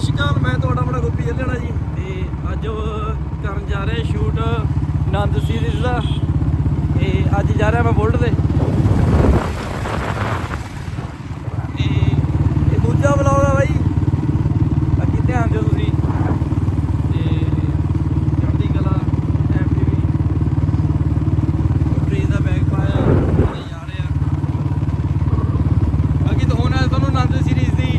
ਸਤਿ ਸ਼੍ਰੀ ਅਕਾਲ, ਮੈਂ ਤੁਹਾਡਾ ਬੜਾ ਗੋਪੀ ਜੱਲਣਾ ਜੀ। ਤੇ ਅੱਜ ਉਹ ਕਰਨ ਜਾ ਰਹੇ ਸ਼ੂਟ ਨੰਦ ਸੀਰੀਜ਼ ਦਾ। ਤੇ ਅੱਜ ਜਾ ਰਿਹਾ ਮੈਂ ਬੁਲਟ ਤੇ ਇਹ ਦੂਜਾ ਵਲੌਗ ਆ ਬਾਈ ਬਾਕੀ ਧਿਆਨ ਦਿਓ ਤੁਸੀਂ ਤੇ ਚੜ੍ਹਦੀ ਕਲਾ ਐਮਟੀਵੀ ਟ੍ਰੇਨ ਦਾ ਬੈਗ ਪਾਇਆ ਤੇ ਜਾ ਰਹੇ ਆ ਬਾਕੀ ਤਾਂ ਹੁਣ ਤੁਹਾਨੂੰ ਨੰਦ ਸੀਰੀਜ਼ ਦੀ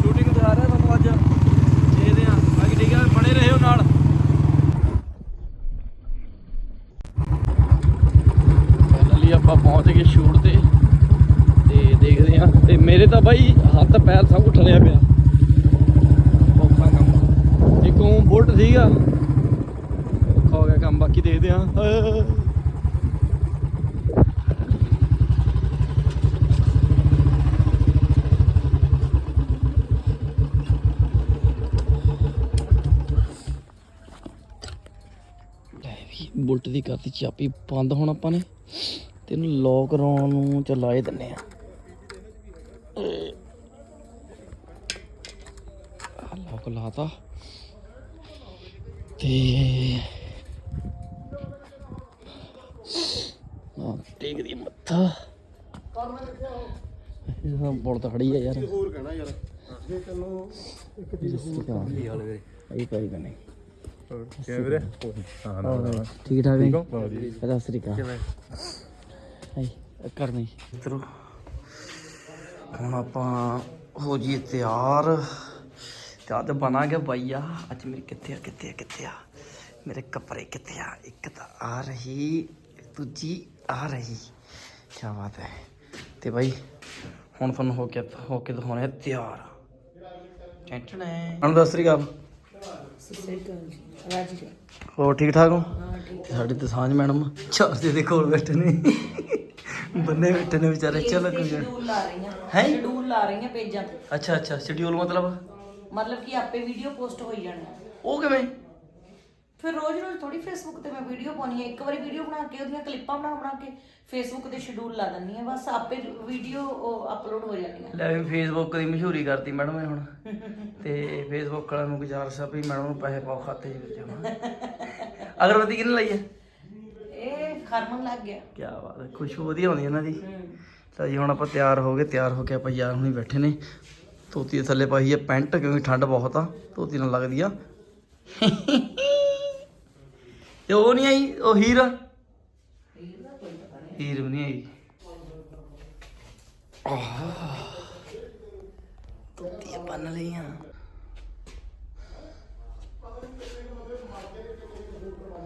ਸ਼ੂਟਿੰਗ ਦਿਖਾ ਰਿਹਾ ਤੁਹਾਨੂੰ ਅੱਜ ਦੇਖਦੇ ਆ ਬਾਕੀ ਠੀਕ ਆ ਬਣੇ ਰਹੋ ਨਾਲ ਫਾਈਨਲੀ ਆਪਾਂ ਸ਼ੂਟ ਤੇ ਤੇ ਦੇਖਦੇ ਆ ਤੇ ਮੇਰੇ ਤਾਂ ਬਾਈ ਹੱਥ ਪੈਰ ਸਭ ਕੁਝ ਠਲਿਆ ਪਿਆ। ਔਖਾ ਕੰਮ ਇੱਕ ਉਹ ਬੁਲਟ ਸੀਗਾ। ਔਖਾ ਹੋ ਗਿਆ ਕੰਮ ਬਾਕੀ ਦੇਖਦੇ ਆ ਬੁਲਟ ਦੀ ਕਰਤੀ ਚਾਬੀ ਬੰਦ ਹੁਣ ਆਪਾਂ ਨੇ। ਤੇ ਇਹਨੂੰ ਲੋਕ ਕਰਾਉਣ ਨੂੰ ਚਲਾਏ ਦਿੰਨੇ ਆ। ਲੋਕ ਲਾਤਾ। ਤੇ ਆ ਟੇਕਦੀ ਮੱਥਾ। ਇਹ ਬੁਲਟ ਖੜੀ ਆ ਯਾਰ। ਹੋਰ ਕਹਿਣਾ ਯਾਰ। ਜੇ ਤੈਨੂੰ ਇੱਕ ਚੀਜ਼ ਹੋਰ ਕੀ ਹਾਲ। ਵੀਰੇ ਆਈ ਪਾਈ ਬਣੇ ਕਿਵੇਂ ਵੀਰੇ? ਹਾਂ ਠੀਕ ਠਾਕ ਹੈ? ਸਤਿ ਸ੍ਰੀ ਅਕਾਲ। ਕਰਨੀ ਮਿੱਤਰੋ, ਹੁਣ ਆਪਾਂ ਹੋ ਜੀ ਤਿਆਰ। ਤੇ ਤਾਂ ਬਣਾ ਗਿਆ ਬਾਈਆ। ਅੱਜ ਮੇਰੇ ਕਿੱਥੇ ਆ ਕਿੱਥੇ ਆ ਕਿੱਥੇ ਆ? ਮੇਰੇ ਕੱਪੜੇ ਕਿੱਥੇ ਆ? ਇੱਕ ਤਾਂ ਆ ਰਹੀ, ਦੂਜੀ ਆ ਰਹੀ। ਕੀ ਬਾਤ ਹੈ। ਤੇ ਬਾਈ, ਹੁਣ ਤੁਹਾਨੂੰ ਹੋ ਕੇ ਹੋ ਕੇ ਦਿਖਾਉਣੇ ਆ ਤਿਆਰ। ਟੈਂਸ਼ਨ ਹੈ ਹੁਣ ਦੱਸ ਸ੍ਰੀ ਅਕਾਲ। ਹੋਰ ਠੀਕ ਠਾਕ ਹੋ? ਤੇ ਸਾਡੇ ਤੇ ਸਾਂਝ ਮੈਡਮ ਚਾਰਜੇ ਦੇ ਕੋਲ ਬੈਠੇ ਨੇ। ਬੰਨੇ ਬੈਠੇ ਨੇ ਵਿਚਾਰੇ। ਚਲੋ ਕੋਈ ਗੱਲ ਲਾ ਰਹੀਆਂ। ਹੈ? ਸ਼ਡਿਊਲ ਲਾ ਰਹੀਆਂ ਪੇਜਾਂ ਤੇ। ਅੱਛਾ ਅੱਛਾ। ਸ਼ਡਿਊਲ ਮਤਲਬ? ਮਤਲਬ ਕਿ ਆਪੇ ਵੀਡੀਓ ਪੋਸਟ ਹੋਈ ਜਾਣੀਆਂ ਉਹ ਕਿਵੇਂ? ਫਿਰ ਰੋਜ਼-ਰੋਜ਼ ਥੋੜੀ ਫੇਸਬੁੱਕ ਤੇ ਮੈਂ ਵੀਡੀਓ ਪਾਉਣੀ ਹੈ ਇੱਕ ਵਾਰੀ ਵੀਡੀਓ ਬਣਾ ਕੇ ਉਹਦੀਆਂ ਕਲਿੱਪਾਂ ਬਣਾ ਬਣਾ ਕੇ ਫੇਸਬੁੱਕ ਤੇ ਸ਼ਡਿਊਲ ਲਾ ਦਿੰਨੀ ਹੈ ਬਸ ਆਪੇ ਵੀਡੀਓ ਅਪਲੋਡ ਹੋ ਜਾਂਦੀਆਂ। ਲੈ ਵੀ ਫੇਸਬੁੱਕ ਦੀ ਮਸ਼ਹੂਰੀ ਕਰਤੀ ਮੈਡਮ ਨੇ ਹੁਣ। ਤੇ ਫੇਸਬੁੱਕ ਵਾਲਿਆਂ ਨੂੰ ਗੁਜ਼ਾਰਿਸ਼ ਆ ਵੀ ਮੈਡਮ ਨੂੰ ਪੈਸੇ ਪਾਓ ਖਾਤੇ 'ਚ ਵਿੱਚ ਹੁਣ ਅਗਰਬੱਤੀ ਕਿਹਨੇ ਲਈ ਹੈ ਇਹ ਖਰਮਨ ਲੱਗ ਗਿਆ। ਕੀ ਬਾਤ ਹੈ ਖੁਸ਼ਬੂ ਵਧੀਆ ਆਉਂਦੀ ਇਹਨਾਂ ਦੀ। ਤਾਂ ਜੀ ਹੁਣ ਆਪਾਂ ਤਿਆਰ ਹੋ ਗਏ ਤਿਆਰ ਹੋ ਕੇ ਆਪਾਂ ਯਾਰ ਹੁਣੀ ਬੈਠੇ ਨੇ। ਧੋਤੀ ਦੇ ਥੱਲੇ ਪਾਈ ਹੈ ਪੈਂਟ ਕਿਉਂਕਿ ਠੰਡ ਬਹੁਤ ਆ। ਧੋਤੀ ਨਾਲ ਲੱਗਦੀ ਆ। ਤੇ ਉਹ ਨਹੀਂ ਆਈ ਉਹ ਹੀਰ? ਹੀਰ ਵੀ ਨਹੀਂ ਆਈ। ਧੋਤੀਆਂ ਬੰਨ ਲਈਆਂ।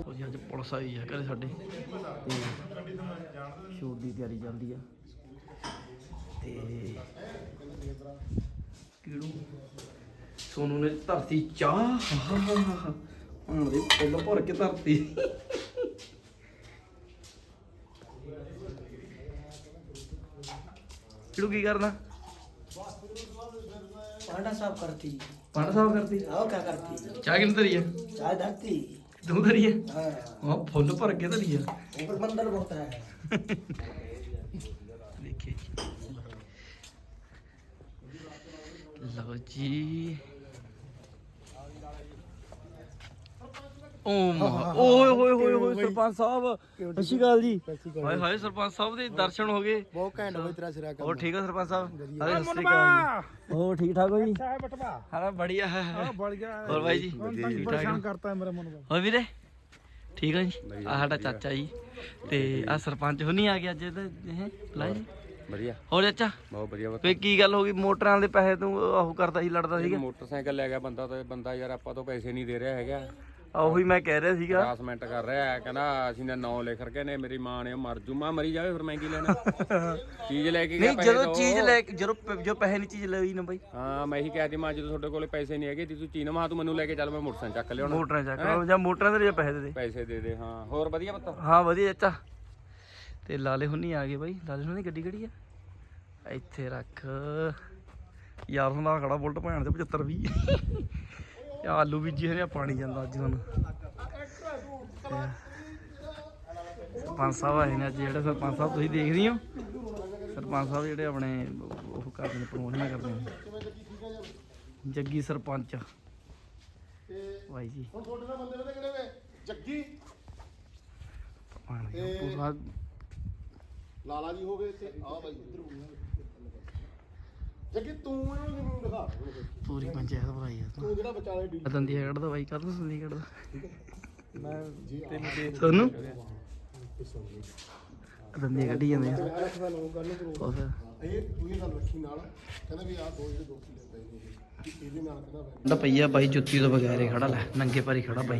ਉਹ ਜੀ ਅੱਜ ਪੁਲਿਸ ਆਈ ਹੈ ਘਰੇ ਸਾਡੇ। ਤੇ ਸ਼ੂਟ ਦੀ ਤਿਆਰੀ ਚੱਲਦੀ ਆ। ਤੇ ਕਿਹੜੂ? ਸੋਨੂ ਨੇ ਧਰਤੀ ਚਾਹ। ਹਾਂ ਦੇ ਫੁੱਲ ਭਰ ਕੇ ਧਰਤੀ ਕਿਹੜੂ ਕੀ ਕਰਨਾ पांडा साहब करती ਪਾਣਾ ਸਾਫ ਕਰਤੀ आओ क्या करती ਚਾਹ ਕਿੰਨ ਧਰੀ ਆ चाय धरती ਤੂੰ ਧਰੀ ਆ हाँ ਉਹ ਫੁੱਲ ਭਰ ਕੇ ਧਰੀ ਆ ऊपर बंदर बहुत है ਦੇਖੇ ਲਓ ਜੀ ਓਏ ਹੋਏ ਹੋਏ ਹੋਏ ਸਰਪੰਚ ਸਾਹਿਬ ਸਤਿ ਸ਼੍ਰੀ ਅਕਾਲ ਹਾਏ ਹਾਏ ਸਰਪੰਚ ਸਾਹਿਬ ਦੇ ਦਰਸ਼ਨ ਹੋ ਗਏ। ਬਹੁਤ ਘੈਂਟ ਹੋਏ ਤੇਰਾ ਸਿਰਾ ਕੰਮ ਹੋਰ ਠੀਕ ਹੈ ਸਰਪੰਚ ਸਾਹਿਬ? ਹਾਏ ਸਤਿ ਸ਼੍ਰੀ ਅਕਾਲ ਜੀ। ਠੀਕ ਠਾਕ ਹੋ ਜੀ? ਹਾਂ ਬੜੀਆ ਹੈ। ਹਾਂ ਬੜੀਆ ਹੋਰ ਬਾਈ ਜੀ? ਠੀਕ ਕਰਤਾ ਹੈ ਮੇਰਾ ਮਨ ਹੋਰ ਵੀਰੇ? ਠੀਕ ਹੈ ਜੀ? ਆ ਸਾਡਾ ਚਾਚਾ ਜੀ। ਤੇ ਆ ਸਰਪੰਚ ਹੁਣੀ ਆ ਗਿਆ ਅੱਜ ਇਹ ਲਾਈ ਵਧੀਆ। ਹੋਰ ਚਾਚਾ? ਬਹੁਤ ਵਧੀਆ ਵੇ ਕੀ ਗੱਲ ਹੋ ਗਈ? ਮੋਟਰਾਂ ਦੇ ਪੈਸੇ ਤੂੰ ਉਹ ਕਰਦਾ ਸੀ ਲੜਦਾ ਸੀਗਾ? ਮੋਟਰਸਾਈਕਲ ਲੈ ਗਿਆ ਬੰਦਾ ਤੇ ਬੰਦਾ ਯਾਰ ਆਪਾਂ ਤੋਂ ਪੈਸੇ ਨਹੀਂ ਦੇ ਰਿਹਾ ਹੈਗਾ। ਉਹੀ ਮੈਂ ਕਹਿ ਰਿਹਾ ਸੀਗਾ। ਹਰਾਸਮੈਂਟ ਕਰ ਰਿਹਾ ਹੈ ਕਹਿੰਦਾ ਅਸੀਂ ਨੇ ਨਾਂ ਲਿਖ ਰਕੇ ਨੇ ਮੇਰੀ ਮਾਂ ਨੇ ਮਰ ਜੂ। ਮਾਂ ਮਰੀ ਜਾਵੇ ਫਿਰ ਮੈਂ ਕੀ ਲੈਣਾ। ਚੀਜ਼ ਲੈ ਕੇ ਗਿਆ ਨਹੀਂ ਜਦੋਂ। ਚੀਜ਼ ਲੈ ਕੇ ਜਦੋਂ ਜੋ ਪੈਸੇ ਨਹੀਂ ਚੀਜ਼ ਲਈ ਨਾ ਬਾਈ। ਹਾਂ ਮੈਂ ਇਹੀ ਕਹਿ ਦੀ ਮਾਂ ਜਦੋਂ ਤੁਹਾਡੇ ਕੋਲੇ ਪੈਸੇ ਨਹੀਂ ਹੈਗੇ ਤੇ ਤੂੰ ਚੀਨ ਮਾਂ ਤੂੰ ਮੈਨੂੰ ਲੈ ਕੇ ਚੱਲ ਮੈਂ ਮੋਟਰਸਾਈਕਲ ਚੱਕ ਲਿਆਉਣਾ। ਮੋਟਰਾਂ ਚੱਕ ਲਓ ਜਾਂ ਮੋਟਰਾਂ ਦੇ ਜਾਂ ਪੈਸੇ ਦੇ ਦੇ। ਪੈਸੇ ਦੇ ਦੇ ਹਾਂ। ਹੋਰ ਵਧੀਆ ਪਤਾ? ਹਾਂ ਵਧੀਆ ਚਾਚਾ। ਤੇ ਲਾਲੇ ਹੁਣੀ ਆ ਗਏ ਬਾਈ। ਲਾਲੇ ਹੁਣੀ ਗੱਡੀ ਕਿਹੜੀ ਆ? ਇੱਥੇ ਰੱਖ। ਯਾਰ ਹੁੰਦਾ ਖੜਾ ਬੁਲਟ ਭੈਣ ਦੇ 75 20 ਇਹ ਆਲੂ ਬੀਜੀ ਨੇ ਪਾਣੀ ਜਾਂਦਾ ਅੱਜ ਹੁਣ ਸਰਪੰਚ ਸਾਹਿਬ ਆਏ ਨੇ ਅੱਜ ਜਿਹੜੇ ਸਰਪੰਚ ਸਾਹਿਬ ਤੁਸੀਂ ਦੇਖਦੇ ਹੋ ਸਰਪੰਚ ਸਾਹਿਬ ਜਿਹੜੇ ਆਪਣੇ ਉਹ ਕਰਦੇ ਨੇ ਪ੍ਰਮੋਸ਼ਨਾਂ ਕਰਦੇ ਨੇ। ਜੱਗੀ ਸਰਪੰਚ। ਤੇ ਭਾਈ ਜੀ। ਹੁਣ ਤੁਹਾਡੇ ਨਾਲ ਬੰਦੇ ਨੇ ਕਿਹੜੇ ਵੇ ਜੱਗੀ ਪਾਣੀ ਤੇ- ਪੂਰਾ ਲਾਲਾ ਜੀ ਹੋ ਗਏ ਤੇ ਆ ਬਾਈ ਇੱਧਰ ਹੋ ਗਿਆ ਜੱਗੀ ਤੂੰ ਇਹਨੂੰ ਦਿਖਾ ਪੂਰੀ ਪੰਚਾਇਤ ਭਾਈ ਆ ਤੂੰ। ਜਿਹੜਾ ਵਿਚਾਲੇ ਡੀ ਦੰਦੀ ਕੱਢਦਾ ਬਾਈ ਕਰ ਦੰਦੀ ਕੱਢਦਾ ਜੀ ਤੈਨੂੰ ਤੁਹਾਨੂੰ ਦੰਦੀ ਕੱਢੀ ਜਾਂਦੇ ਆ। ਰੱਖਦਾ ਲੋਕ ਗੱਲ ਨੂੰ ਉਹ ਫਿਰ ਇਹ ਤੂੰ ਇਹ ਗੱਲ ਰੱਖੀ ਨਾਲ। ਕਹਿੰਦਾ ਵੀ ਆ ਦੋ ਜਿਹੜੇ ਦੋ ਕਿੱਲੇ ਪਏ ਨੇ ਇਹ, ਇਹਦੇ ਨਾਲ ਕਹਿੰਦਾ ਮੈਂ ਦਾ ਪਈਆ ਬਾਈ ਜੁੱਤੀ ਤੋਂ ਬਗੈਰ ਹੀ ਖੜਾ ਲੈ ਨੰਗੇ ਭਾਰੀ ਖੜਾ ਬਾਈ।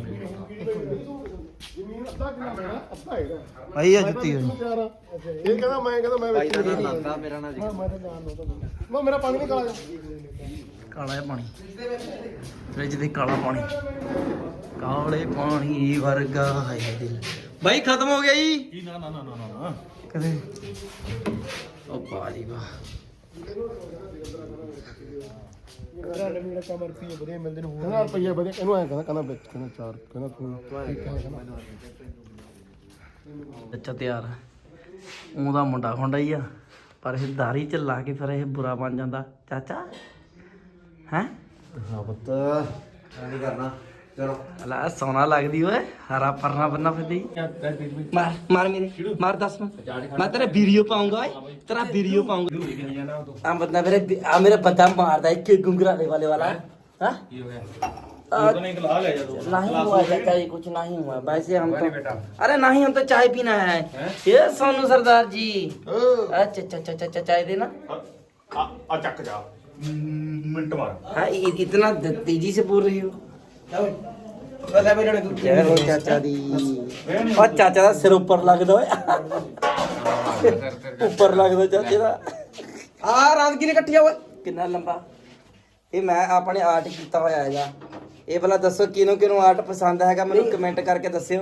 ਜ਼ਮੀਨ ਅੱਧਾ ਕਿੱਲਾ ਲੈਣਾ ਅੱਧਾ ਹੈਗਾ ਬਾਈ ਆ ਜੁੱਤੀ ਹੋਈ ਇਹ ਕਹਿੰਦਾ ਮੈਂ ਕਹਿੰਦਾ ਮੈਂ ਵੇਚੀ ਨਹੀਂ। ਲੱਗਦਾ ਮੇਰਾ ਨਾ ਜੀ ਮੈਂ ਤਾਂ ਜਾਣ ਮੈਂ ਮੇਰਾ ਪਾਣੀ ਨਹੀਂ ਕਾਲਾ ਕਾਲਾ ਜਿਹਾ ਪਾਣੀ। ਫ੍ਰਿਜ ਦੇ ਕਾਲਾ ਪਾਣੀ। ਕਾਲੇ ਪਾਣੀ ਵਰਗਾ ਹੈ ਦਿਲ। ਬਾਈ ਖਤਮ ਹੋ ਗਿਆ ਜੀ? ਨਾ ਨਾ ਨਾ ਨਾ ਨਾ। ਕਦੇ? ਉਹ ਬਾਜੀ ਵਾਹ। ਮੇਰਾ ਕੰਮ ਰੁਪਏ ਵਧੀਆ ਮਿਲਦੇ ਨੇ ਹੋਰ ਰੁਪਏ ਵਧੀਆ ਇਹਨੂੰ ਐ ਕਹਿੰਦਾ ਕਹਿੰਦਾ ਵਿੱਚ ਕਹਿੰਦਾ ਚਾਰ ਕਹਿੰਦਾ ਤੂੰ ਠੀਕ ਹੈ ਕਹਿੰਦਾ। ਬੱਚਾ ਤਿਆਰ ਉਹਦਾ ਮੁੰਡਾ ਖੁੰਡਾ ਹੀ ਆ ਪਰ ਇਹ ਦਾਰੀ ਚ ਲਾ ਕੇ ਫਿਰ ਇਹ ਬੁਰਾ ਬਣ ਜਾਂਦਾ। ਚਾਚਾ ਹੈ? ਹਾਂ ਪੁੱਤ ਨਹੀਂ ਕਰਨਾ। ਚਲੋ ਅਲਾ ਸੋਨਾ ਲੱਗਦੀ ਓਏ ਹਰਾ ਪਰਨਾ ਬੰਨਾ ਫਿਰਦੀ ਮਾਰ ਮਾਰ ਮੇਰੇ ਮਾਰ ਦੱਸ ਮੈਂ ਮੈਂ ਤੇਰੇ ਵੀਡੀਓ ਪਾਉਂਗਾ ਓਏ ਤੇਰਾ ਵੀਡੀਓ ਪਾਉਂਗਾ ਆ ਬੰਦਾ ਮੇਰੇ ਆ ਮੇਰਾ ਬੰਦਾ ਮਾਰਦਾ ਹੈ ਕਿ ਗੁੰਗਰਾਲੇ ਵਾਲੇ ਵਾਲਾ ਹਾਂ ਕੀ ਹੋ ਗਿਆ तो नहीं हुआ जाता है कुछ नहीं हुआ वैसे हम तो अरे नहीं हम तो चाय पीना है ये सोनू सरदार जी अच्छा अच्छा अच्छा अच्छा चाय देना ਆ ਚੱਕ ਜਾ ਮਿੰਟ ਮਾਰ हाँ इ- इतना द- तेजी से बोल रही हो ਚਾਚਾ ਦੀ। ਉਹ ਚਾਚਾ ਦਾ ਸਿਰ ਉੱਪਰ ਲੱਗਦਾ ਓਏ। ਉੱਪਰ ਲੱਗਦਾ ਚਾਚੇ ਦਾ। ਆ ਰਾਤ ਕਿਨੇ ਕੱਟਿਆ ਓਏ? ਕਿੰਨਾ ਲੰਬਾ। ਇਹ ਮੈਂ ਆਪਣੇ ਆਰਟ ਕੀਤਾ ਹੋਇਆ ਹੈਗਾ। ਇਹ ਭਲਾ ਦੱਸੋ ਕਿਹਨੂੰ ਕਿਹਨੂੰ ਆਰਟ ਪਸੰਦ ਹੈਗਾ? ਮੈਨੂੰ ਕਮੈਂਟ ਕਰਕੇ ਦੱਸਿਓ।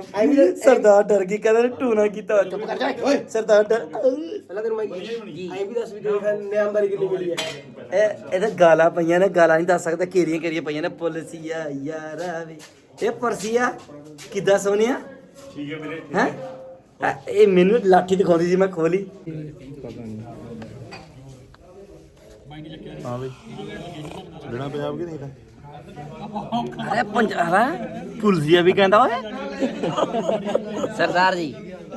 ਸਰਦਾਰ ਡਰ ਗਈ ਕਹਿੰਦਾ ਟੂਣਾ ਕੀਤਾ। ਚੁੱਪ ਕਰ ਜਾ। ਓਏ ਸਰਦਾਰ ਡਰ ਪਹਿਲਾਂ ਤੈਨੂੰ ਮੈਂ ਐਂ ਵੀ ਦੱਸ ਵੀ ਤੇਰੀ ਨਿਆਮਦਾਰੀ ਕਿੰਨੀ ਮਿਲੀ ਹੈ ਇਹ ਇਹਦੇ ਗਾਲਾਂ ਪਈਆਂ ਨੇ ਗਾਲਾਂ ਨਹੀਂ ਦੱਸ ਸਕਦਾ ਕਿਹੜੀਆਂ ਕਿਹੜੀਆਂ ਪਈਆਂ ਨੇ। ਪੁਲਸੀਆ ਯਾਰਾ ਵੇ। ਇਹ ਪਰਸੀਆ ਕਿੱਦਾਂ ਸੋਨੀਆ ਠੀਕ ਹੈ ਵੀਰੇ ਹੈ? ਇਹ ਮੈਨੂੰ ਲਾਠੀ ਦਿਖਾਉਂਦੀ ਸੀ ਮੈਂ ਖੋਲੀ ਲੈਣਾ ਪੰਜਾਬ ਕਿ ਨਹੀਂ ਤਾਂ। ਅਰੇ ਪੰਜਾਰਾ ਪੁਲਸੀਆ ਵੀ ਕਹਿੰਦਾ ਓਏ सरदार जी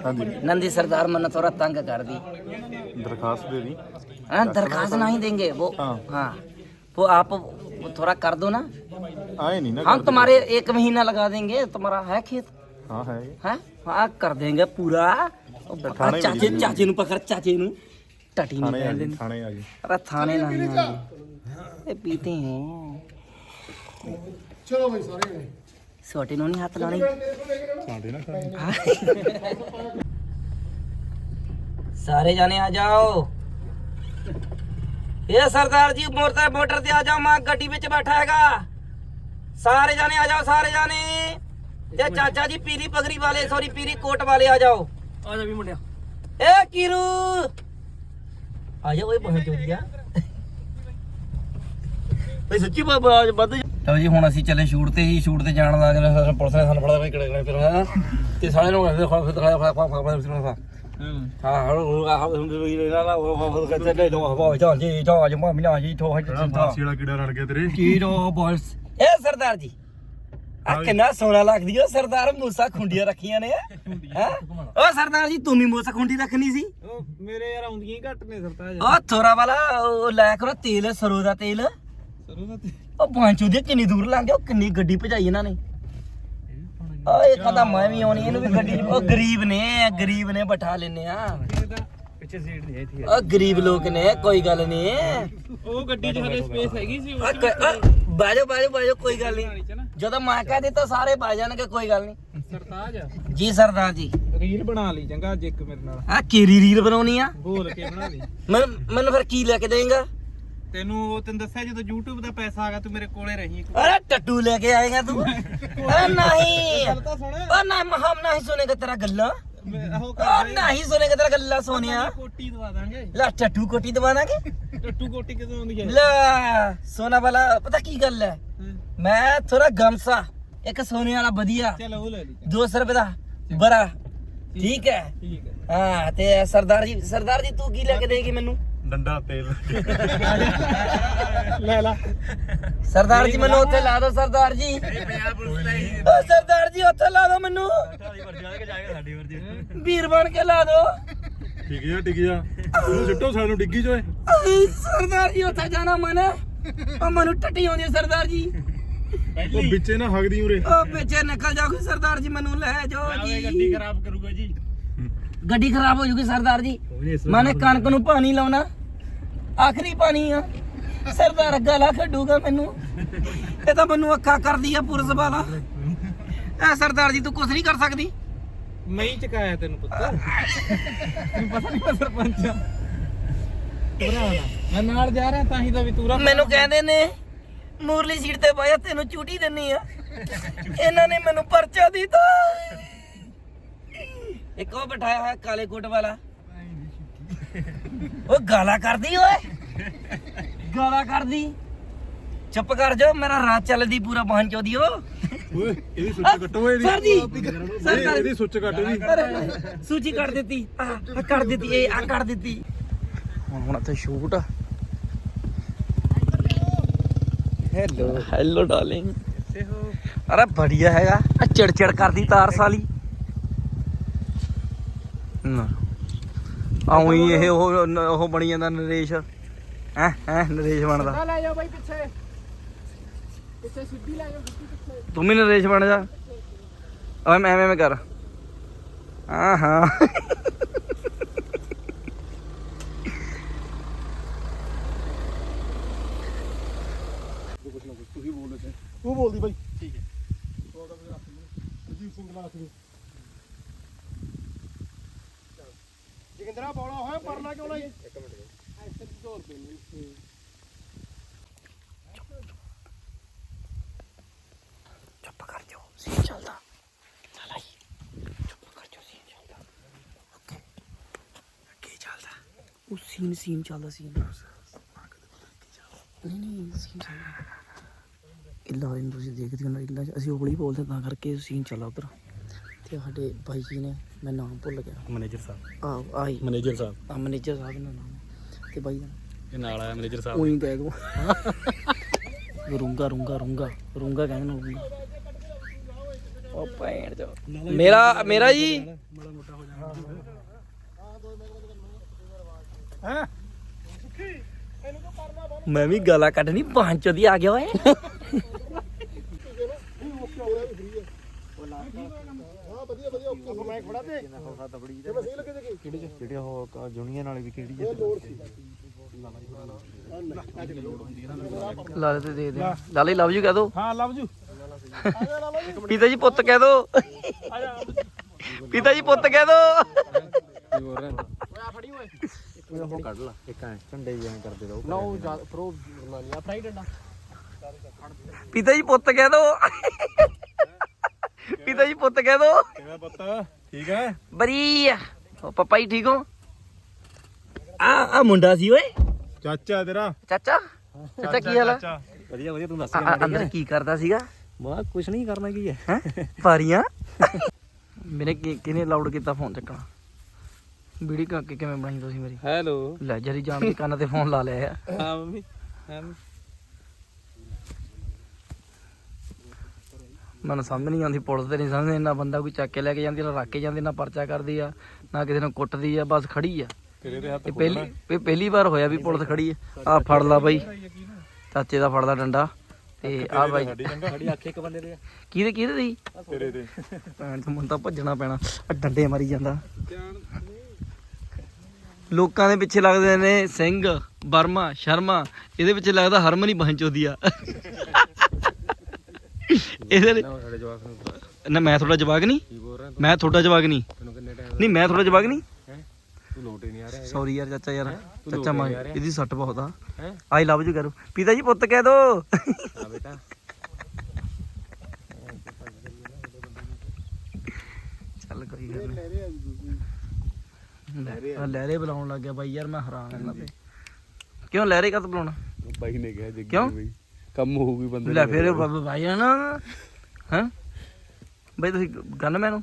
ਹਾਂਜੀ नंदी सरदार मन थोड़ा तंग कर दी ਦਰਖਾਸਤ ਦੇ ਦੀ हाँ दरखास्त नहीं देंगे वो हाँ। हाँ वो आप वो थोड़ा कर दो ना ਆਏ ਨਹੀਂ ਨਾ हम तुम्हारे एक महीना लगा देंगे तुम्हारा है खेत ਹਾਂ ਹੈ हैं हाँ कर देंगे पूरा ਉਹ ਥਾਣੇ ਪਕੜ ਚਾਚੇ ਮਿਲੀ ਚਾਚੇ ਨੂੰ ਪਕੜ ਚਾਚੇ ਨੂੰ ਟਟੀ ਨਹੀਂ ਥਾਣੇ ਆ ਕਹਿੰਦੇ ਜੀ ਨੇ ਥਾਣੇ ਆ ਜੀ अरे थाने नहीं आए ये पीते हैं ਚਲੋ ਸਾਰੇ ਨੂੰ ਨਹੀਂ ਹੱਥ ਲਾਉਣੇ। ਸਾਡੇ ਨਾਲ ਖਾਣੀ ਸਾਰੇ ਜਾਣੇ ਆ ਜਾਓ। ਇਹ ਸਰਦਾਰ ਜੀ ਮੋਟਰ ਮੋਟਰ ਤੇ ਆ ਜਾਓ ਮੈਂ ਗੱਡੀ ਵਿੱਚ ਬੈਠਾ ਹੈਗਾ। ਸਾਰੇ ਜਾਣੇ ਆ ਜਾਓ ਸਾਰੇ ਜਾਣੇ। ਤੇ ਚਾਚਾ ਜੀ ਪੀਰੀ ਪਗਰੀ ਵਾਲੇ ਸੋਰੀ ਪੀਰੀ ਕੋਟ ਵਾਲੇ ਆ ਜਾਓ। ਆ ਜਾ ਵੀ ਮੁੰਡਿਆ। ਏ ਕੀਰੂ। ਆ ਜਾ ਓਏ ਬਹੁਤ ਚੋਰੀਆ ਬਈ ਸੱਚੀ ਬਾਬਾ ਅੱਜ ਵੱਧ ਲਓ ਜੀ ਹੁਣ ਅਸੀਂ ਚੱਲੇ ਸ਼ੂਟ ਤੇ ਜੀ ਸ਼ੂਟ ਤੇ ਜਾਣ ਲੱਗ ਗਏ ਪੁਲਿਸ ਨੇ ਸਾਨੂੰ ਫੜਾ ਕੇ ਕਿਹੜੇ ਕਿਹੜੇ ਫਿਰ ਹਾਂ? ਤੇ ਸਾਰੇ ਨੂੰ ਕਹਿੰਦੇ ਖਾ ਖਾ ਖਾ ਖਾ ਖਾ ਖਾ ਹਾਂ ਹਾਂ ਹਾਂ ਹੁੰਦੇ ਵੀ ਨਾ ਨਾ ਉਹ ਉਹ ਕਹਿੰਦੇ ਲੈ ਲੋ ਹਵਾ ਜਾਂ ਜੀ ਜਾਂ ਜੀ ਮੈਂ ਮਿਲਾਂ ਜੀ ਤੋਂ ਹੱਜ ਫਾਂਸੀ ਵਾਲਾ ਕੀੜਾ ਰੜ ਗਿਆ ਤੇਰੇ? ਕੀ ਰੋ ਬੋਲਸ? ਏ ਸਰਦਾਰ ਜੀ। ਆ ਕਿੰਨਾ ਸੋਨਾ ਲੱਗਦੀ ਓ ਸਰਦਾਰ ਮੂਸਾ ਖੁੰਡੀਆਂ ਰੱਖੀਆਂ ਨੇ ਹੈ? ਓ ਸਰਦਾਰ ਜੀ ਤੂੰ ਵੀ ਮੂਸਾ ਖੁੰਡੀ ਰੱਖਣੀ ਸੀ? ਮੇਰੇ ਯਾਰ ਆਉਂਦੀਆਂ ਘੱਟ ਨੇ ਸਰਤਾਜ ਓ ਥੋੜਾ ਵਾਲਾ ਉਹ ਲੈ ਕਰੋ ਤੇਲ ਸਰੋਂ ਦਾ ਤੇਲ। ਸਰੋਂ ਦਾ ਉਹ ਪਾਂਚੂ ਦੀ ਕਿੰਨੀ ਦੂਰ ਲੰਘ ਗਿਆ ਉਹ ਕਿੰਨੀ ਗੱਡੀ ਭਜਾਈ ਇਹਨਾਂ ਨੇ। ਓਏ ਕਹਦਾ ਮੈਂ ਵੀ ਆਉਣੀ ਇਹਨੂੰ ਵੀ ਗੱਡੀ ਉਹ ਗਰੀਬ ਨੇ ਗਰੀਬ ਨੇ ਬਿਠਾ ਲੈਨੇ ਆ। ਪਿੱਛੇ ਸੀਟ ਨਹੀਂ ਇੱਥੇ ਉਹ ਗਰੀਬ ਲੋਕ ਨੇ ਕੋਈ ਗੱਲ ਨਹੀਂ ਉਹ ਗੱਡੀ 'ਚ ਹਲੇ ਸਪੇਸ ਹੈਗੀ ਸੀ ਓ, ਬਾਜੋ ਬਾਜੋ ਬਾਜੋ ਕੋਈ ਗੱਲ ਨਹੀਂ ਜਦੋਂ ਮੈਂ ਕਹਿ ਦਿੱਤਾ ਸਾਰੇ ਬਾ ਜਾਣਗੇ ਕੋਈ ਗੱਲ ਨਹੀਂ ਸਰਤਾਜ ਜੀ ਸਰਦਾਰ ਜੀ। ਰੀਲ ਬਣਾ ਲਈ ਚੰਗਾ ਅੱਜ ਇੱਕ ਮੇਰੇ ਨਾਲ। ਆ ਕੀਰੀ ਰੀਲ ਬਣਾਉਣੀ ਆ? ਬੋਲ ਕੇ ਬਣਾ ਲਈ। ਮੈਨੂੰ ਮੈਨੂੰ ਫਿਰ ਕੀ ਲੈ ਕੇ ਦੇਂਗਾ ਤੈਨੂੰ ਉਹ ਤੈਨੂੰ ਦੱਸਿਆ ਜਦੋਂ YouTube ਦਾ ਪੈਸਾ ਆਗਾ ਤੂੰ ਮੇਰੇ ਕੋਲੇ ਰਹੀਂ ਅਰੇ ਟੱਟੂ ਲੈ ਕੇ ਆਏਗਾ ਤੂੰ। ਅਰੇ ਨਹੀਂ। ਉਹ ਨਾ ਮਹਾਮ ਨਹੀਂ ਸੁਣੇਗਾ ਤੇਰਾ ਗੱਲਾਂ। ਪਤਾ ਕੀ ਗੱਲ ਹੈ? ਮੈਂ ਥੋੜਾ ਗਮਸਾ ਇੱਕ ਸੋਨੇ ਵਾਲਾ ਵਧੀਆ। ਚੱਲ ਉਹ ਰੁਪਏ ਦਾ ਬੜਾ। ਠੀਕ ਹੈ। ਠੀਕ ਹੈ। ਹਾਂ। ਤੇ ਸਰਦਾਰ ਜੀ ਸਰਦਾਰ ਜੀ ਤੂੰ ਕੀ ਲੈ ਕੇ ਦੇਗੀ ਮੈਨੂੰ? ਡੰਡਾ ਤੇਲ ਲੈ ਲਾ ਸਰਦਾਰ ਜੀ ਮੈਨੂੰ ਉੱਥੇ ਲਾ ਦਿਓ ਸਰਦਾਰ ਜੀ। ਸਰਦਾਰ ਜੀ ਉੱਥੇ ਲਾ ਦਿਓ ਮੈਨੂੰ। ਵੀਰ ਬਣ ਕੇ ਲਾ ਦਿਓ। ਟਿਕ ਜਾ ਟਿਕ ਜਾ। ਉਹਨੂੰ ਸਿੱਟੋ ਸਾਨੂੰ ਡਿੱਗੀ ਚੋਏ ਸਰਦਾਰ ਜੀ ਉੱਥੇ ਜਾਣਾ ਮਨ। ਉਹ ਮੈਨੂੰ ਟੱਟੀ ਆਉਂਦੀ ਹੈ ਸਰਦਾਰ ਜੀ। ਉਹ ਵਿੱਚੇ ਨਾ ਹਗਦੀ ਉਰੇ। ਉਹ ਪਿੱਛੇ ਨਿਕਲ ਜਾਓਗੇ ਸਰਦਾਰ ਜੀ ਮੈਨੂੰ ਲੈ ਜਾਓ ਜੀ। ਗੱਡੀ ਖਰਾਬ ਕਰੂਗਾ ਜੀ। ਗੱਡੀ ਖਰਾਬ ਹੋ ਜੂਗੀ ਸਰਦਾਰ ਜੀ। ਮਾਨੇ ਕਣਕ ਨੂੰ ਪਾਣੀ ਲਾਉਣਾ। ਆਖਰੀ ਪਾਣੀ ਆ। ਸਰਦਾਰ ਗਲਾ ਖੱਡੂਗਾ ਮੈਨੂੰ। ਇਹ ਤਾਂ ਮੈਨੂੰ ਅੱਖਾਂ ਕਰਦੀ ਆ ਪੁਰਸ ਵਾਲਾ ਐ ਸਰਦਾਰ ਜੀ ਤੂੰ ਕੁਝ ਨਹੀਂ ਕਰ ਸਕਦੀ। ਮੈਂ ਹੀ ਚਕਾਇਆ ਤੈਨੂੰ ਪੁੱਤ। ਤੈਨੂੰ ਪਤਾ ਨਹੀਂ ਮੈਂ ਸਰਪੰਚ ਆ। ਮੈਂ ਨਾਲ ਜਾ ਰਿਹਾ ਤਾਂ ਹੀ ਤਾਂ ਵੀ ਤੂੰ ਮੈਨੂੰ ਕਹਿੰਦੇ ਨੇ ਮੂਰਲੀ ਸੀਟ ਤੇ ਬਾਇਆ ਤੈਨੂੰ ਚੂਟੀ ਦਿੰਨੀ ਆ। ਇਹਨਾਂ ਨੇ ਮੈਨੂੰ ਪਰਚਾ ਦਿੱਤਾ। ਇੱਕ ਉਹ ਬਿਠਾਇਆ ਹੋਇਆ ਕਾਲੇ ਕੋਟ ਵਾਲਾ। ਉਹ ਗਾਲਾਂ ਕਰਦੀ ਓਏ। ਗਾਲਾਂ ਕਰਦੀ। ਚੁੱਪ ਕਰ ਜਾ ਮੇਰਾ ਰਾਤ ਚੱਲਦੀ ਪੂਰਾ ਬਹਨ ਚੋਦੀ ਓ। ਓਏ ਇਹਦੀ ਸੁੱਚ ਕੱਟੋ ਇਹਦੀ। ਸਰ ਜੀ ਸਰ ਇਹ- ਇਹਦੀ ਸੁੱਚ ਕੱਟ ਇਹਦੀ। ਅਰੇ, ਸੂਚੀ ਕੱਢ ਦਿੱਤੀ। ਆ ਆ ਕੱਢ ਦਿੱਤੀ ਇਹ ਆ ਕੱਢ ਦਿੱਤੀ। ਹੁਣ ਹੁਣ ਇੱਥੇ ਸ਼ੂਟ ਹੈਲੋ ਹੈਲੋ ਡਾਰਲਿੰਗ ਅਰੇ ਬੜੀਆ ਹੈਗਾ। ਆ ਚਿੜਚਿੜ ਕਰਦੀ ਤਾਰ ਸਾਲੀ। ਨਾ। ਆਉਂ ਹੀ ਇਹ ਉਹ ਉਹ ਬਣੀ ਜਾਂਦਾ ਨਰੇਸ਼। ਹੈ ਹੈ ਨਰੇਸ਼ ਬਣਦਾ। ਲੈ ਜਾ ਬਾਈ ਪਿੱਛੇ। ਪਿੱਛੇ ਸਿੱਧੀ ਲੈ ਜਾ ਸਿੱਧੀ ਪਿੱਛੇ। ਤੂੰ ਵੀ ਨਰੇਸ਼ ਬਣ ਜਾ। ਓਏ ਮੈਂ ਐਵੇਂ ਐਵੇਂ ਕਰ। ਹਾਂ ਹਾਂ। ਤੁਸੀਂ ਬੋਲਦੇ ਸੀ ਤੂੰ ਬੋਲਦੀ ਬਾਈ। ਠੀਕ ਹੈ। ਅਜੀਤ ਸਿੰਘ ਗਲਾਸ ਨੂੰ ਬੋਲਾ ਹੋਇਆ ਪਰਨਾ ਕਿਉਂ ਨਹੀਂ? ਇੱਕ ਮਿੰਟ ਇੱਥੇ ਢੋਲ ਦੇ ਨਹੀਂ ਚੁੱਪ ਕਰ ਜਾਓ, ਸੀਨ ਚੱਲਦਾ। ਚੱਲ ਆਈ ਚੁੱਪ ਕਰ ਜਾਓ, ਸੀਨ ਚੱਲਦਾ। ਓਕੇ। ਅੱਗੇ ਚੱਲਦਾ। ਉਹ ਸੀਨ ਸੀਨ ਚੱਲਦਾ, ਸੀਨ। ਨਹੀਂ ਨਹੀਂ, ਸੀਨ ਚੱਲਦਾ। ਇੱਲਾ ਇਹਨੂੰ ਤੁਸੀਂ ਦੇਖਦੇ ਹੋ ਨਾ, ਇੱਲਾ ਅਸੀਂ ਹੌਲੀ ਬੋਲਦੇ ਤਾਂ ਕਰਕੇ ਸੀਨ ਚੱਲਦਾ ਉਧਰ। ਤੇ ਸਾਡੇ ਭਾਈ ਜੀ ਨੇ ਮੈਂ ਨਾਮ ਭੁੱਲ ਗਿਆ। ਮੈਨੇਜਰ ਸਾਹਿਬ। ਆ ਆਈ ਮੈਨੇਜਰ ਸਾਹਿਬ। ਆ ਮੈਨੇਜਰ ਸਾਹਿਬ ਦਾ ਨਾਮ। ਤੇ ਭਾਈ ਦਾ ਇਹ ਨਾਲ ਆਇਆ ਮੈਨੇਜਰ ਸਾਹਿਬ। ਉਹੀ ਕਹਿ ਦੂੰ। ਰੂੰਗਾ ਰੂੰਗਾ ਰੂੰਗਾ। ਰੂੰਗਾ ਕਹਿੰਦੇ ਨੇ ਰੂੰਗਾ ਉਹ ਭੈਣ ਜੋ ਮੇਰਾ ਮੇਰਾ ਜੀ? ਮੈਂ ਵੀ ਗਾਲਾਂ ਕੱਢਣੀ ਪੰਜ ਦੀ ਆ ਗਿਆ ਓਏ। ਮੈਂ ਖੜਾ ਤੇ। ਤੇ ਕਿਹੜੀ ਚ? ਜਿਹੜੇ ਉਹ ਜੁਨੀਅਰ ਵਾਲੇ ਵੀ ਕਿਹੜੀ ਇਹ ਲੋੜ ਸੀ। ਲਾ ਦੇ ਦੇ ਦੇ। ਲਾਲੇ ਲਵ ਯੂ ਕਹਿ ਦੋ। ਹਾਂ ਲਵ ਜੂ ਪਿਤਾ ਜੀ ਪੁੱਤ ਕਹਿ ਦੋ। ਪਿਤਾ ਜੀ ਪੁੱਤ ਕਹਿ ਦੋ। ਕੀ ਬੋਲ ਰਿਹਾ ਉਹ ਕੱਢ ਲਾ ਇੱਕ ਐ ਝੰਡੇ ਜਿਹਾ ਕਰਦੇ ਰਹੋ ਨਾ ਉਹ ਜਾ ਪ੍ਰੋ ਨਾ ਨਹੀਂ ਆ ਫਰਾਈ ਡੰਡਾ ਪਿਤਾ ਜੀ ਪੁੱਤ ਕਹਿ ਦੋ। ਪਿਤਾ ਜੀ ਪੁੱਤ ਕਹਿ ਦੋ। ਕਿਵੇਂ ਪੁੱਤ ਠੀਕ ਹੈ? ਬਰੀ ਉਹ ਪਪਾ ਜੀ ਠੀਕ ਹੋ? ਆ ਆ ਮੁੰਡਾ ਸੀ ਓਏ। ਚਾਚਾ ਤੇਰਾ। ਚਾਚਾ? ਚਾਚਾ ਕੀ ਹਾਲ ਆ? ਚਾਚਾ। ਵਧੀਆ ਵਧੀਆ ਤੂੰ ਦੱਸ ਆ- ਆ- ਅੰਦਰ ਕੀ ਕਰਦਾ ਸੀਗਾ? ਮੈਂ ਕੁਝ ਨਹੀਂ ਕਰਨਾ ਕੀ ਹੈ? ਹੈ? ਪਾਰੀਆਂ ਮੇਰੇ ਕਿ- ਕਿਹਨੇ ਲਾਊਡ ਕੀਤਾ ਫੋਨ ਚੱਕਣਾ? ਵੀਡੀਓ ਕਾ ਕੇ ਕਿਵੇਂ ਬਣਾਈ ਤੁਸੀਂ ਮੇਰੀ? ਹੈਲੋ ਲੈ ਜਰੀ ਜਾਣ ਕੇ ਕੰਨ ਤੇ ਫੋਨ ਲਾ ਲਿਆ ਆ। ਹਾਂ ਮੰਮੀ। ਹਾਂ ਮੈਨੂੰ ਸਮਝ ਨਹੀਂ ਆਉਂਦੀ ਪੁਲਿਸ ਤੇ ਨਹੀਂ ਸਮਝਦੇ ਨਾ ਬੰਦਾ ਕੋਈ ਚੱਕ ਕੇ ਲੈ ਕੇ ਜਾਂਦੀ ਨਾ ਰੱਖ ਕੇ ਜਾਂਦੀ ਨਾ ਪਰਚਾ ਕਰਦੀ ਆ ਨਾ ਕਿਸੇ ਨੂੰ ਕੁੱਟਦੀ ਆ ਬਸ ਖੜੀ ਆ। ਤੇਰੇ ਦੇ ਹੱਥ ਇਹ ਪਹਿਲੀ ਇਹ ਪਹਿਲੀ ਵਾਰ ਹੋਇਆ ਵੀ ਪੁਲਿਸ ਖੜੀ ਆ। ਆ ਫੜ ਲਾ ਬਾਈ। ਚਾਚੇ ਦਾ ਫੜਦਾ ਡੰਡਾ। ਤੇ ਆ ਬਾਈ। ਅੱਖ ਇੱਕ ਬੰਦੇ ਦੇ ਕਿਹਦੇ ਕਿਹਦੇ ਦੀ ਤੇਰੇ ਦੇ ਭੈਣ ਤੋਂ ਮੈਨੂੰ ਤਾਂ ਭੱਜਣਾ ਪੈਣਾ। ਆ ਡੰਡੇ ਮਾਰੀ ਜਾਂਦਾ। ਲੋਕਾਂ ਦੇ ਪਿੱਛੇ ਲੱਗਦੇ ਨੇ ਸਿੰਘ ਬਰਮਾ ਸ਼ਰਮਾ। ਇਹਦੇ ਪਿੱਛੇ ਲੱਗਦਾ ਹਰਮਨ ਹੀ ਬਹਨਚੋਦੀ ਆ। ਇਹਦੇ ਲਈ- ਸਾਡੇ ਜਵਾਕ ਨੂੰ ਨਾ ਮੈਂ ਤੁਹਾਡਾ ਜਵਾਕ ਨਹੀਂ। ਬੋਲ ਰਿਹਾ ਮੈਂ ਤੁਹਾਡਾ ਜਵਾਕ ਨਹੀਂ। ਤੈਨੂੰ ਕਿੰਨੇ ਟਾਈਮ ਨਹੀਂ ਮੈਂ ਤੁਹਾਡਾ ਜਵਾਕ ਨਹੀਂ। ਹੈ? ਤੂੰ ਲੋਟ ਹੀ ਨਹੀਂ ਆ ਰਿਹਾ ਸੌਰੀ ਯਾਰ ਚਾਚਾ ਯਾਰ। ਤੂੰ ਚਾਚਾ ਲੋਕ ਮਾਂ ਯਾਰ। ਇਹਦੀ ਸੱਟ ਬਹੁਤ ਆ। ਹੈ? ਆਈ ਲਵ ਯੂ ਕਰੋ। ਪਿਤਾ ਜੀ ਪੁੱਤ ਕਹਿ ਦੋ। ਹਾਂ ਬੇਟਾ। ਚੱਲ ਕੋਈ ਗੱਲ ਨਹੀਂ ਲੈ ਲਹਿਰੇ ਬੁਲਾਉਣ ਲੱਗ ਗਿਆ ਬਾਈ ਯਾਰ ਮੈਂ ਹੈਰਾਨ ਇਹਨਾਂ ਤੇ। ਕਿਉਂ ਲਹਿਰੇ ਕਦ ਬੁਲਾਉਣਾ? ਬਾਈ ਨੇ ਕਿਹਾ ਜੱਗੀ ਕਿਉਂ? ਬਈ। ਕੰਮ ਹੋਊਗੀ ਬੰਦੇ ਲੈ ਫਿਰ ਬਾਬਾ ਭਾਈ ਆ ਨਾ ਹਾਂ? ਬਈ ਤੁਸੀਂ ਗਨਮੈਨ ਹੋ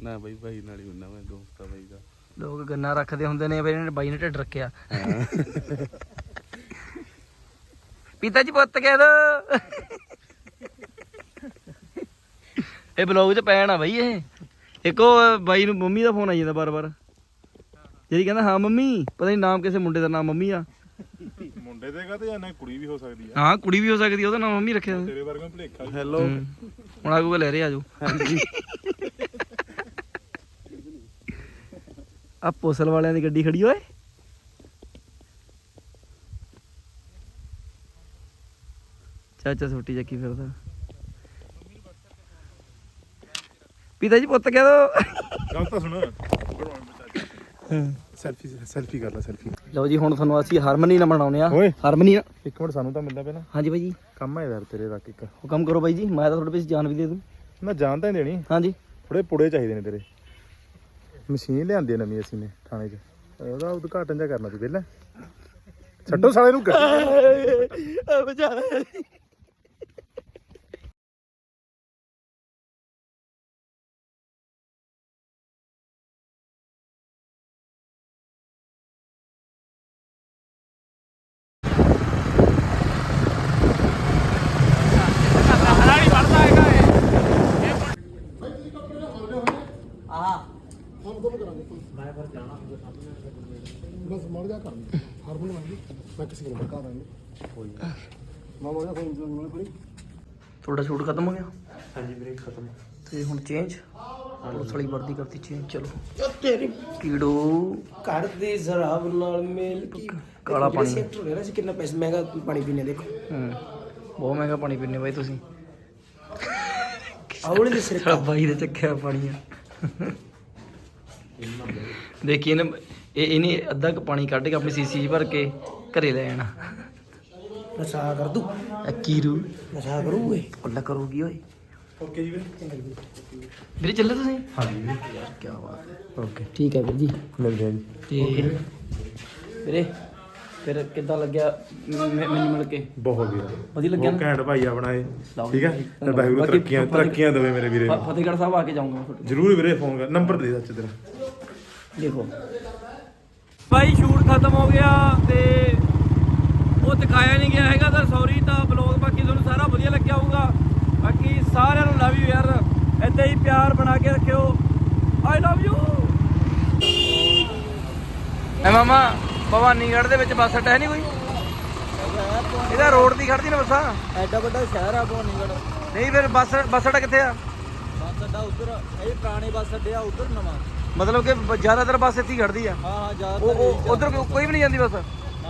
ਨਾ ਬਾਈ ਭਾਈ ਨਾਲ ਹੀ ਹੁੰਦਾ ਮੈਂ ਦੋਸਤ ਆ ਬਾਈ ਦਾ। ਲੋਕ ਗੰਨਾ ਰੱਖਦੇ ਹੁੰਦੇ ਨੇ ਬਈ ਇਹਨੇ ਬਾਈ ਨੇ ਢਿੱਡ ਰੱਖਿਆ। ਪਿਤਾ ਜੀ ਪੁੱਤ ਕਹਿ ਦੋ। ਇਹ ਬਲੌਗ 'ਚ ਪੈਣਾ ਬਾਈ ਇਹ। ਇੱਕ ਉਹ ਬਾਈ ਨੂੰ ਮੰਮੀ ਦਾ ਫੋਨ ਆਈ ਜਾਂਦਾ ਬਾਰ-ਬਾਰ। ਜਿਹੜੀ ਕਹਿੰਦਾ ਹਾਂ ਮੰਮੀ। ਪਤਾ ਨਹੀਂ ਨਾਮ ਕਿਸੇ ਮੁੰਡੇ ਦਾ ਨਾਮ ਮੰਮੀ ਆ। ਮੁੰਡੇ ਦੇ ਕਹਤੇ ਜਾਂ ਨਾ ਕੁੜੀ ਵੀ ਹੋ ਸਕਦੀ ਆ? ਹਾਂ ਕੁੜੀ ਵੀ ਹੋ ਸਕਦੀ ਆ, ਉਹਦਾ ਨਾਮ ਮੰਮੀ ਰੱਖਿਆ ਤੇਰੇ ਵਰਗਾ ਭਲੇਖਾ ਹੈਲੋ। ਹੁਣ ਆਗੂ ਲੈ ਰਹੇ ਆਜੋ ਆ ਪੋਸਲ ਵਾਲਿਆਂ ਦੀ ਗੱਡੀ ਖੜੀ ਓਏ। ਚਾਚਾ ਛੋਟੀ ਚੱਕੀ ਫਿਰਦਾ। ਪਿਤਾ ਜੀ ਪੁੱਤ ਕਹਿ ਦੋ। ਗੱਲ ਤਾਂ ਸੁਣ। ਸੈਲਫੀ ਸੈਲਫੀ ਕਰ ਲੈ ਸੈਲਫੀ। ਲਓ ਜੀ ਹੁਣ ਤੁਹਾਨੂੰ ਅਸੀਂ ਹਾਰਮਨੀ ਨਾਲ ਮਨਾਉਨੇ ਆ ਓਏ। ਹਾਰਮਨੀ ਨਾਲ। ਇੱਕ ਮਿੰਟ ਸਾਨੂੰ ਤਾਂ ਮਿਲਦਾ ਪੈਣਾ ਹਾਂਜੀ ਬਾਈ ਜੀ। ਕੰਮ ਹੈ ਯਾਰ ਤੇਰੇ ਤੱਕ ਇੱਕ। ਹੁਕਮ ਕਰੋ ਬਾਈ ਜੀ ਮੈਂ ਤਾਂ ਤੁਹਾਡੇ ਪਿੱਛੇ ਜਾਨ ਵੀ ਦੇ ਦੂੰ। ਮੈਂ ਜਾਣਦਾ ਹੀ ਦੇਣੀ। ਹਾਂਜੀ। ਥੋੜੇ ਪੁੜੇ ਚਾਹੀਦੇ ਨੇ ਤੇਰੇ। ਮਸ਼ੀਨ ਲਿਆਂਦੀ ਨਵੀਂ ਅਸੀਂ ਨੇ ਥਾਣੇ 'ਚ। ਉਹਦਾ ਉਦਘਾਟਨ ਜਾ ਕਰਨਾ ਸੀ ਪਹਿਲਾਂ। ਛੱਡੋ ਸਾਲੇ ਨੂੰ ਗੱਡੀ। ਆ ਬਚਾਰਾ ਕਿਸੇ ਨੂੰ ਬਤਾ ਦਾਂਗੇ ਕੋਈ ਨਾ। ਮੜ ਜਾ ਫੋਨ ਨਾਲ ਪੜੀ ਤੁਹਾਡਾ ਸ਼ੂਟ ਖਤਮ ਹੋ ਗਿਆ? ਹਾਂਜੀ ਵੀਰੇ ਖਤਮ। ਤੇ ਹੁਣ ਚੇਂਜ ਪੁਲਿਸ ਵਾਲੀ ਵਰਦੀ ਕਰਤੀ ਚੇਂਜ ਚਲੋ। ਤੇਰੀ ਕੀੜੋ ਘਰ ਦੇ ਜ਼ਰਾਬ ਨਾਲ ਮੇਲ ਕੀ? ਕਾਲਾ ਪਾਣੀ। ਸੈਕਟਰ ਹੋ ਰਿਹਾ ਸੀ ਕਿੰਨਾ ਪੈਸਾ ਮਹਿੰਗਾ ਪਾਣੀ ਪੀਣੇ ਦੇਖੋ। ਹੂੰ। ਬਹੁਤ ਮਹਿੰਗਾ ਪਾਣੀ ਪੀਂਦੇ ਬਾਈ ਤੁਸੀਂ। ਆਉਣੇ ਦੇ ਸਿਰ ਬਾਈ ਦੇ ਚੱਕਿਆ ਪਾਣੀ ਆ ਦੇਖੀ ਇਹਨੇ ਇਹ ਇਹਨੇ ਅੱਧਾ ਕੁ ਪਾਣੀ ਕੱਢ ਕੇ ਆਪਣੀ ਸੀਸੀ 'ਚ ਭਰ ਕੇ ਘਰੇ ਲੈ ਜਾਣਾ ਨਸ਼ਾ ਕਰ ਦੂ ਇਹ ਕੀਰੂ ਨਸ਼ਾ ਕਰੂ ਏ ਉੱਲਾ ਕਰੂਗੀ ਓਏ। ਓਕੇ ਜੀ ਵੀਰੇ। ਵੀਰੇ ਚੱਲੇ ਤੁਸੀਂ? ਹਾਂਜੀ ਵੀਰੇ। ਕੀ ਬਾਤ ਹੈ। ਓਕੇ ਠੀਕ ਹੈ ਵੀਰ ਜੀ। ਮਿਲਦੇ ਆ ਜੀ। ਤੇ ਵੀਰੇ ਫਿਰ ਕਿੱਦਾਂ ਲੱਗਿਆ ਮੈਨੂੰ ਮਿਲ ਕੇ? ਬਹੁਤ ਵੀਰੇ ਵਧੀਆ ਲੱਗਿਆ ਬਹੁਤ ਨਾ? ਘੈਂਟ ਭਾਈ ਆਪਣਾ ਇਹ। ਠੀਕ ਹੈ। ਤੇ ਵਾਹਿਗੁਰੂ ਤਰੱਕੀਆਂ ਤਰੱਕੀਆਂ ਦੇਵੇ ਮੇਰੇ ਵੀਰੇ ਫਤਿਹਗੜ੍ਹ ਸਾਹਿਬ ਆ ਕੇ ਜਾਊਂਗਾ ਤੁਹਾਡੇ ਜ਼ਰੂਰ ਵੀਰੇ ਫੋਨ ਕਰ। ਨੰਬਰ ਦੇ ਦੇ ਸੱਚ ਤੇਰਾ। ਦੇਖੋ। ਭਾਈ ਸ਼ੂਟ ਖਤਮ ਹੋ ਗਿਆ ਤੇ ਉਹ ਦਿਖਾਇਆ ਨਹੀਂ ਗਿਆ ਹੈਗਾ ਤਾਂ ਸੌਰੀ ਤਾਂ ਬਲੌਗ ਬਾਕੀ ਤੁਹਾਨੂੰ ਸਾਰਾ ਵਧੀਆ ਲੱਗਿਆ ਹੋਊਗਾ। ਬਾਕੀ ਸਾਰਿਆਂ ਨੂੰ ਲਵ ਯੂ ਯਾਰ। ਏਦਾਂ ਹੀ ਪਿਆਰ ਬਣਾ ਕੇ ਰੱਖਿਓ। ਆਈ ਲਵ ਯੂ ਐ ਮਾਮਾ ਭਵਾਨੀਗੜ੍ਹ ਦੇ ਵਿੱਚ ਬੱਸ ਅੱਡਾ ਹੈ ਨਹੀਂ ਕੋਈ? ਇਹਦਾ ਰੋਡ ਦੀ ਖੜਦੀ ਨਾ ਬੱਸਾਂ। ਐਡਾ ਵੱਡਾ ਸ਼ਹਿਰ ਆ ਭੋਨੀਗੜ ਨਹੀਂ ਫਿਰ ਬੱਸ ਬੱਸ ਅੱਡਾ ਕਿੱਥੇ ਆ? ਬੱਸ ਅੱਡਾ ਉਧਰ ਇਹ ਪੁਰਾਣੇ ਬੱਸ ਅੱਡੇ ਆ ਉਧਰ ਨਵਾਂ। ਮਤਲਬ ਕਿ ਜ਼ਿਆਦਾਤਰ ਬੱਸ ਇੱਥੇ ਹੀ ਖੜਦੀ ਆ। ਹਾਂ ਹਾਂ ਜਾ ਉਹ ਉਹ ਉਧਰ ਕੋਈ ਵੀ ਨਹੀਂ ਜਾਂਦੀ ਬੱਸ?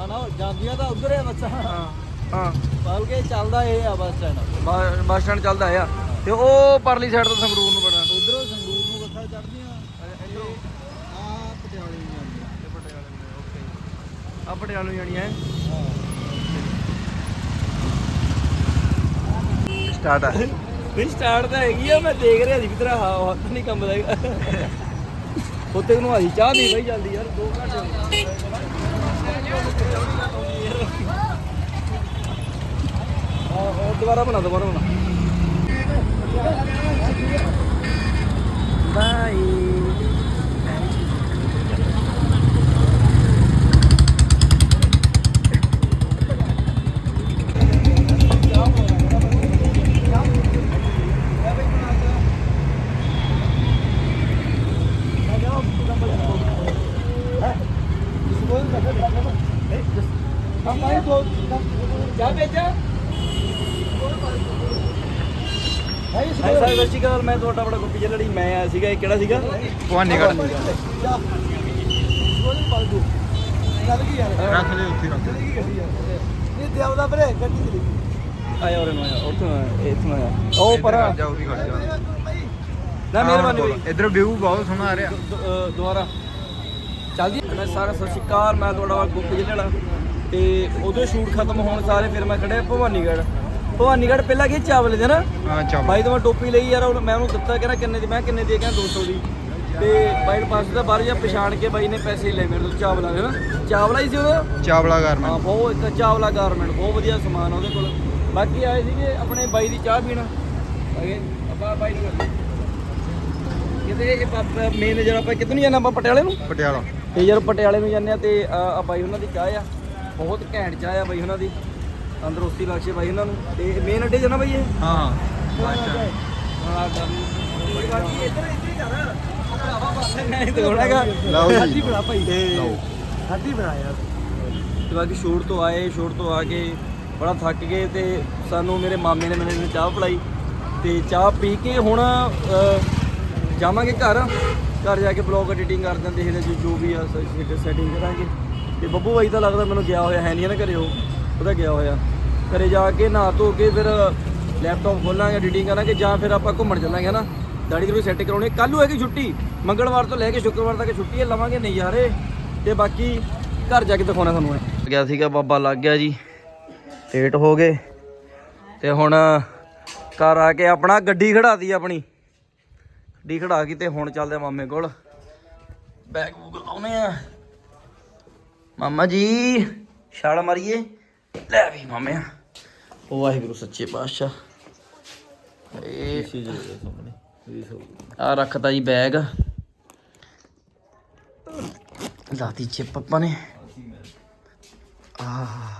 ਨਾ ਨਾ ਜਾਂਦੀਆਂ ਤਾਂ ਉਧਰ ਹੈ ਬੱਸਾਂ। ਹਾਂ। ਹਾਂ। ਬਲਕਿ ਚੱਲਦਾ ਇਹ ਆ ਬੱਸ ਸਟੈਂਡ। ਬ- ਬੱਸ ਸਟੈਂਡ ਚੱਲਦਾ ਆ। ਤੇ ਉਹ ਪਰਲੀ ਸਾਈਡ ਤੋਂ ਸੰਗਰੂਰ ਨੂੰ ਬਣਾ ਉਧਰੋਂ ਸੰਗਰੂਰ ਨੂੰ ਬੱਸਾਂ ਚੜਦੀਆਂ ਇਧਰੋਂ? ਆ ਪਟਿਆਲੇ ਨੂੰ ਜਾਂਦੀਆਂ। ਆ ਪਟਿਆਲੇ ਨੂੰ ਜਾਣੀ ਹੈ। ਸਟਾਰਟ ਆ। ਵੀ ਸਟਾਰਟ ਤਾਂ ਹੈਗੀ ਆ ਮੈਂ ਦੇਖ ਰਿਹਾ ਸੀ ਵੀ ਤੇਰਾ ਹਾ- ਹੱਥ ਨਹੀਂ ਕੰਬਦਾ ਉੱਤੇ ਨੂੰ ਆਈ ਚਾਹ ਨਹੀਂ ਬਈ ਜਲਦੀ ਯਾਰ 2 ਘੰਟੇ ਦੁਬਾਰਾ ਬਣਾ ਦੁਬਾਰਾ ਬਣਾ। ਸੀਗਾ ਇਹ ਕਿਹੜਾ ਸੀਗਾ? ਭਵਾਨੀਗੜ੍ਹ। ਗੱਲ ਕੀ ਯਾਰ ਰੱਖ ਲੈ ਉੱਥੇ ਰੱਖ ਇਹ ਤੇ ਆਉਦਾ ਵੀਰੇ ਗੱਡੀ ਚਲੀ ਆਇਆ ਉਰੇ ਨੂੰ ਆਇਆ ਉੱਥੋਂ ਆਇਆ ਇੱਥੋਂ ਆਇਆ। ਉਹ ਪਰ। ਜਾਊਗੀ ਖੜ ਜਾ ਨਾ ਮਿਹਰਬਾਨੀ ਬਈ। ਇਧਰ ਵਿਊ ਬਹੁਤ ਸੋਹਣਾ ਆ ਰਿਹਾ। ਦੁ- ਅਹ ਦੁਬਾਰਾ। ਚੱਲਦੀ ਮੈਂ ਸਾਰਾ ਸਤਿ ਸ਼੍ਰੀ ਅਕਾਲ ਮੈਂ ਤੁਹਾਡਾ ਗੁੱਪ ਜਿਹੜਾ ਤੇ ਉਦੋਂ ਸ਼ੂਟ ਖਤਮ ਹੋਣ ਸਾਰੇ ਫਿਰ ਮੈਂ ਖੜਿਆ ਭਵਾਨੀਗੜ੍ਹ। ਭਵਾਨੀਗੜ੍ਹ ਪਹਿਲਾਂ ਕੀ ਚਾਵਲੇ ਦੇ ਨਾ? ਹਾਂ ਚਾਵਲ। ਬਾਈ ਤੋਂ ਮੈਂ ਟੋਪੀ ਲਈ ਯਾਰ ਉਹ- ਮੈਂ ਉਹਨੂੰ ਦਿੱਤਾ ਕਹਿੰਦਾ ਕਿੰਨੇ ਦੀ ਮੈਂ ਕਿਹਾ ਕਿੰਨੇ ਦੀ ਕਹਿੰਦਾ 200 ਦੀ। ਤੇ ਬਾਈ ਨੂੰ ਪਾਸ ਦਾ ਬਾਹਰ ਜਾਂ ਪਛਾਣ ਕੇ ਬਾਈ ਨੇ ਪੈਸੇ ਲੈ ਮੇਰੇ ਤੋਂ ਚਾਵਲਾ ਦੇ ਨਾ। ਚਾਵਲਾ ਹੀ ਸੀ ਉਹਦਾ ਚਾਵਲਾ ਹਾਂ ਗਾਰਮੈਂਟ ਬਹੁਤ ਇੱਕ ਚਾਵਲਾ ਗਾਰਮੈਂਟ ਬਹੁਤ ਵਧੀਆ ਸਮਾਨ ਆ ਉਹਦੇ ਕੋਲ। ਬਾਕੀ ਆਏ ਸੀਗੇ ਆਪਣੇ ਬਾਈ ਦੀ ਚਾਹ ਪੀਣ। ਅਗੇ ਆਪਾਂ ਬਾਈ ਨੂੰ ਕਿਤੇ ਇਹ ਮੇਨ ਜਿਹੜਾ ਆਪਾਂ ਕਿੱਥੋਂ ਨਹੀਂ ਜਾਣਾ ਆਪਾਂ ਪਟਿਆਲੇ ਨੂੰ? ਪਟਿਆਲਾ। ਤੇ ਯਾਰ ਪਟਿਆਲੇ ਨੂੰ ਜਾਂਦੇ ਆ ਤੇ ਆ ਆ ਬਾਈ ਉਹਨਾਂ ਦੀ ਚਾਹ ਆ। ਬਹੁਤ ਘੈਂਟ ਚਾਹ ਆ ਬਾਈ ਉਹਨਾਂ ਦੀ। ਤੰਦਰੁਸਤੀ ਬਖਸ਼ੇ ਬਾਈ ਉਹਨਾਂ ਨੂੰ। ਤੇ ਮੇਨ ਅੱਡੇ ਜਾਣਾ ਬਾਈ ਇਹ? ਹਾਂ। ਲਓ ਜੀ। ਹੱਡੀ ਬਣਾ ਭਾਈ। ਹੱਡੀ ਬਣਾ ਯਾਰ। ਤੇ ਬਾਕੀ ਸ਼ੂਟ ਤੋਂ ਆਏ ਸ਼ੂਟ ਤੋਂ ਆ ਕੇ ਬੜਾ ਥੱਕ ਗਏ ਤੇ ਸਾਨੂੰ ਮੇਰੇ ਮਾਮੇ ਨੇ ਮੈਨੂੰ ਚਾਹ ਪਿਲਾਈ। ਤੇ ਚਾਹ ਪੀ ਕੇ ਹੁਣ ਜਾਵਾਂਗੇ ਘਰ। ਘਰ ਜਾ ਕੇ ਬਲੌਗ ਐਡੀਟਿੰਗ ਕਰ ਦਿੰਦੇ ਜੋ- ਜੋ ਵੀ ਆ ਸੈਟਿੰਗ ਕਰਾਂਗੇ। ਤੇ ਬੱਬੂ ਬਾਈ ਤਾਂ ਲੱਗਦਾ ਮੈਨੂੰ ਗਿਆ ਹੋਇਆ ਹੈ ਨਹੀਂ ਨਾ ਘਰੇ ਉਹ। ਉਹਦਾ ਗਿਆ ਹੋਇਆ। ਘਰੇ ਜਾ ਕੇ ਨਹਾ ਧੋ ਕੇ ਫਿਰ ਲੈਪਟਾਪ ਖੋਲਾਂਗੇ ਐਡੀਟਿੰਗ ਕਰਾਂਗੇ ਜਾਂ ਫਿਰ ਆਪਾਂ ਘੁੰਮਣ ਚੱਲਾਂਗੇ, ਹਨਾ? ਦਾੜੀ ਦੀ ਸੈੱਟ ਕਰਾਉਣੀ। ਕੱਲ ਨੂੰ ਹੈਗੀ ਛੁੱਟੀ। ਮੰਗਲਵਾਰ ਤੋਂ ਲੈ ਕੇ ਸ਼ੁੱਕਰਵਾਰ ਤੱਕ ਛੁੱਟੀ ਹੈ, ਲਵਾਂਗੇ ਨਜ਼ਾਰੇ ਤੇ ਬਾਕੀ ਘਰ ਜਾ ਕੇ ਦਿਖਾਉਣਾ ਤੁਹਾਨੂੰ ਇਹ ਗਿਆ ਸੀਗਾ, ਬਾਬਾ ਲੱਗ ਗਿਆ ਜੀ। ਲੇਟ ਹੋ ਗਏ। ਤੇ ਹੁਣ ਘਰ ਆ ਕੇ ਆਪਣਾ ਗੱਡੀ ਖੜਾਤੀ ਆਪਣੀ। ਗੱਡੀ ਖੜਾ ਕੇ ਤੇ ਹੁਣ ਚੱਲਦੇ ਆ ਮਾਮੇ ਕੋਲ। ਬੈਗ ਬੂਗ ਲਾਉਨੇ ਆ। ਮਾਮਾ ਜੀ, ਛਾਲ ਮਾਰੀਏ। ਲੈ ਵੀ ਮਾਮਿਆ ਉਹ ਵਾਹਿਗੁਰੂ ਸੱਚੇ ਪਾਤਸ਼ਾਹ। ਇਹ ਆ ਰੱਖਤਾ ਜੀ ਬੈਗ। ਲਾਤੀ ਚਿਪ ਆਪਾਂ ਨੇ। ਆਹ।